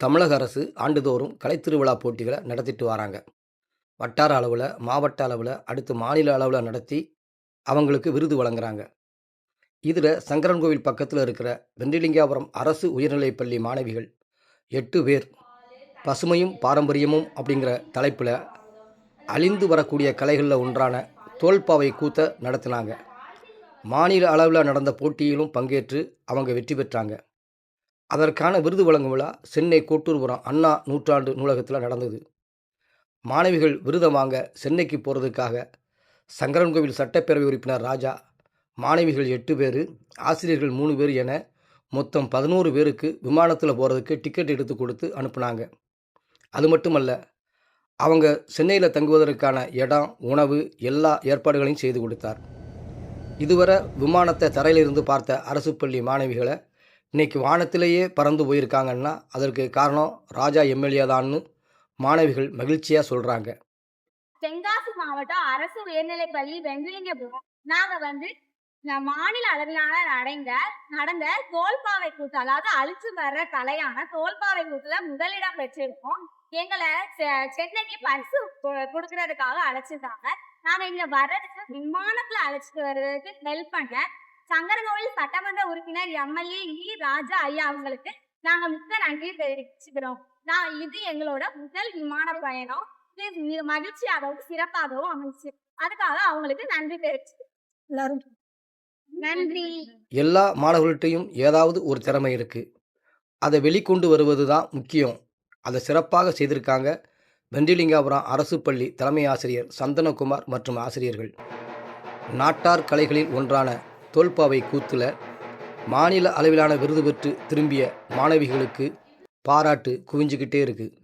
தமிழக அரசு ஆண்டுதோறும் கலைத்திருவிழா போட்டிகளை நடத்திட்டு வராங்க. வட்டார அளவில் மாவட்ட அளவில் அடுத்து மாநில அளவில் நடத்தி அவங்களுக்கு விருது வழங்குறாங்க. இதில் சங்கரன்கோவில் பக்கத்தில் இருக்கிற வெண்டிலிங்காபுரம் அரசு உயர்நிலைப்பள்ளி மாணவிகள் எட்டு பேர் பசுமையும் பாரம்பரியமும் அப்படிங்கிற தலைப்பில் அழிந்து வரக்கூடிய கலைகளில் ஒன்றான தோல்பாவை கூத்த நடத்தினாங்க. மாநில அளவில் நடந்த போட்டியிலும் பங்கேற்று அவங்க வெற்றி பெற்றாங்க. அதற்கான விருது வழங்கும் விழா சென்னை கோட்டூர்புரம் அண்ணா நூற்றாண்டு நூலகத்தில் நடந்தது. மாணவிகள் விருதம் வாங்க சென்னைக்கு போகிறதுக்காக சங்கரன்கோவில் சட்டப்பேரவை உறுப்பினர் ராஜா மாணவிகள் எட்டு பேர் ஆசிரியர்கள் மூணு பேர் என மொத்தம் பதினோரு பேருக்கு விமானத்தில் போகிறதுக்கு டிக்கெட் எடுத்து கொடுத்து அனுப்புனாங்க. அது மட்டுமல்ல அவங்க சென்னையில் தங்குவதற்கான இடம் உணவு எல்லா ஏற்பாடுகளையும் செய்து கொடுத்தார். இதுவரை விமானத்தை தரையிலிருந்து பார்த்த அரசு பள்ளி மாணவிகளை இன்றைக்கி வானத்திலேயே பறந்து போயிருக்காங்கன்னா அதற்கு காரணம் ராஜா எம்எல்ஏ தான்னு மாணவிகள் மகிழ்ச்சியாக சொல்கிறாங்க தென்காசி மாவட்டம் அரசு உயர்நிலைப்பள்ளி வெங்கலிங்கபுரம். நாங்கள் வந்து மாநில அளவிலான அடைந்த நடந்த தோல்பாவை கூத்து அதாவது அழிச்சு வர்ற கலையான தோல்பாவை கூத்துல முதலிடம் பெற்றிருக்கோம். எங்களை செ- சென்னைக்கு பரிசு கொடுக்கறதுக்காக அழைச்சிருந்தாங்க நாங்க இங்க வர்றதுக்கு விமானத்துல அழைச்சிட்டு வர்றதுக்கு ஹெல்ப் பண்ண சங்கரகோவில் சட்டமன்ற உறுப்பினர் எம்எல்ஏ இ ராஜா ஐயா அவங்களுக்கு நாங்க மிக்க நன்றி தெரிவிச்சுக்கிறோம். நான் இது எங்களோட முதல் விமான பயணம். இது மகிழ்ச்சியாகவும் சிறப்பாகவும் அமைச்சு அதுக்காக அவங்களுக்கு நன்றி தெரிவிச்சு எல்லாரும் நன்றி. எல்லா மாணவர்கள்ட்டையும் ஏதாவது ஒரு திறமை இருக்குது அதை வெளிக்கொண்டு வருவது தான் முக்கியம். அதை சிறப்பாக செய்திருக்காங்க வெண்டிலிங்காபுரம் அரசு பள்ளி தலைமை ஆசிரியர் சந்தனகுமார் மற்றும் ஆசிரியர்கள். நாட்டார் கலைகளில் ஒன்றான தோல்பாவை கூத்தில் மாநில அளவிலான விருது பெற்று திரும்பிய மாணவிகளுக்கு பாராட்டு குவிஞ்சுக்கிட்டே இருக்குது